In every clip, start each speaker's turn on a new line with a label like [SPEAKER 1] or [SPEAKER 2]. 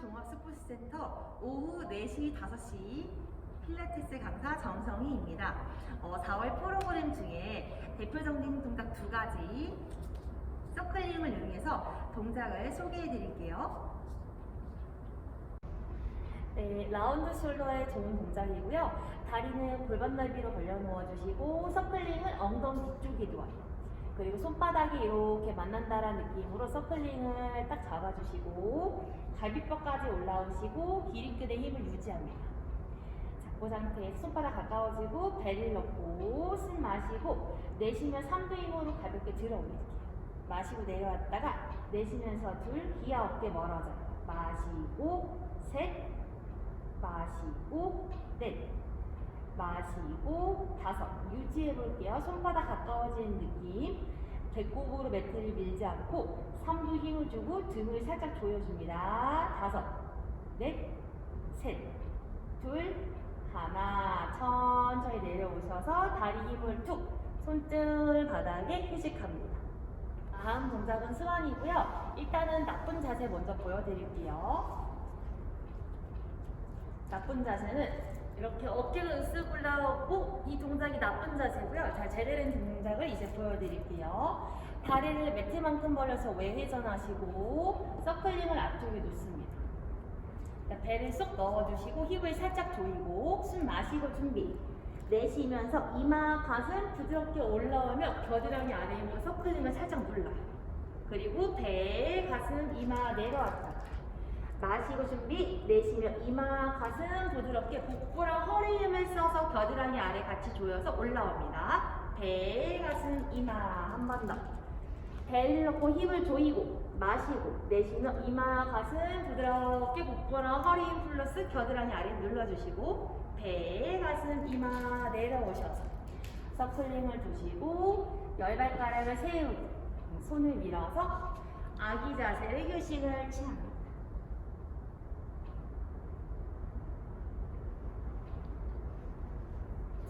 [SPEAKER 1] 종합스포츠센터 오후 4시, 5시 필라테스 강사 정성희입니다. 어, 4월 프로그램 중에 대표적인 동작 두 가지 서클링을 이용해서 동작을 소개해 드릴게요.
[SPEAKER 2] 네, 라운드 숄더의 좋은 동작이고요. 다리는 골반 넓이로 벌려 놓아 주시고 서클링은 엉덩이 뒤쪽이 좋아요. 그리고 손바닥이 이렇게 만난다라는 느낌으로 서클링을 딱 잡아주시고 갈비뼈까지 올라오시고 기립근의 힘을 유지합니다. 잡고 상태에서 손바닥 가까워지고 배를 넣고 숨 마시고 내쉬면 3두 힘으로 가볍게 들어 올릴게요. 마시고 내려왔다가 내쉬면서 둘, 기아 어깨 멀어져요. 마시고 셋, 마시고 넷 마시고 다섯 유지해 볼게요. 손바닥 가까워지는 느낌. 배꼽으로 매트를 밀지 않고 삼두 힘을 주고 등을 살짝 조여줍니다. 다섯 넷 셋 둘 하나. 천천히 내려오셔서 다리 힘을 툭 손등 바닥에 휴식합니다. 다음 동작은 스완이고요. 일단은 나쁜 자세 먼저 보여드릴게요. 나쁜 자세는 이렇게 어깨가 으쓱 올라오고 이 동작이 나쁜 자세고요. 자, 제대로 된 동작을 이제 보여드릴게요. 다리를 매트만큼 벌려서 외회전하시고 서클링을 앞쪽에 놓습니다. 자, 배를 쏙 넣어주시고 힙을 살짝 조이고 숨 마시고 준비. 내쉬면서 이마, 가슴 부드럽게 올라오며 겨드랑이 아래 힘으로 서클링을 살짝 눌러요. 그리고 배, 가슴, 이마 내려왔다. 마시고 준비 내쉬며 이마 가슴 부드럽게 복부랑 허리 힘을 써서 겨드랑이 아래 같이 조여서 올라옵니다. 배 가슴 이마 한 번 더. 배를 넣고 힘을 조이고 마시고 내쉬며 이마 가슴 부드럽게 복부랑 허리 힘 플러스 겨드랑이 아래 눌러주시고 배 가슴 이마 내려오셔서 서클링을 두시고 열발가락을 세우고 손을 밀어서 아기 자세를 휴식을 취합니다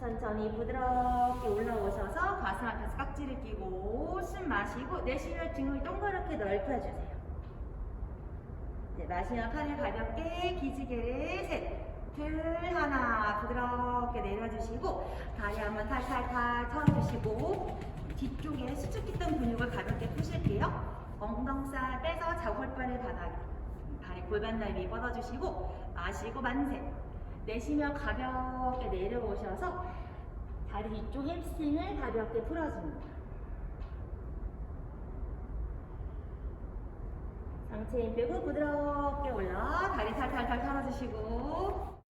[SPEAKER 2] 천천히 부드럽게 올라오셔서 가슴 앞에서 깍지를 끼고 숨 마시고 내쉬며 등을 동그랗게 넓혀주세요. 네, 마시며 팔을 가볍게 기지개를 셋, 둘, 하나 부드럽게 내려주시고 다리 한번 탈탈탈 털어주시고 뒤쪽에 수축했던 근육을 가볍게 푸실게요. 엉덩살 빼서 자골바를 바닥에 다리 골반 넓이 뻗어주시고 마시고 만세 내쉬며 가볍게 내려오셔서 다리 뒤쪽 햄스트링을 가볍게 풀어줍니다. 상체 힘 빼고 부드럽게 올라 다리 탈탈탈 털어주시고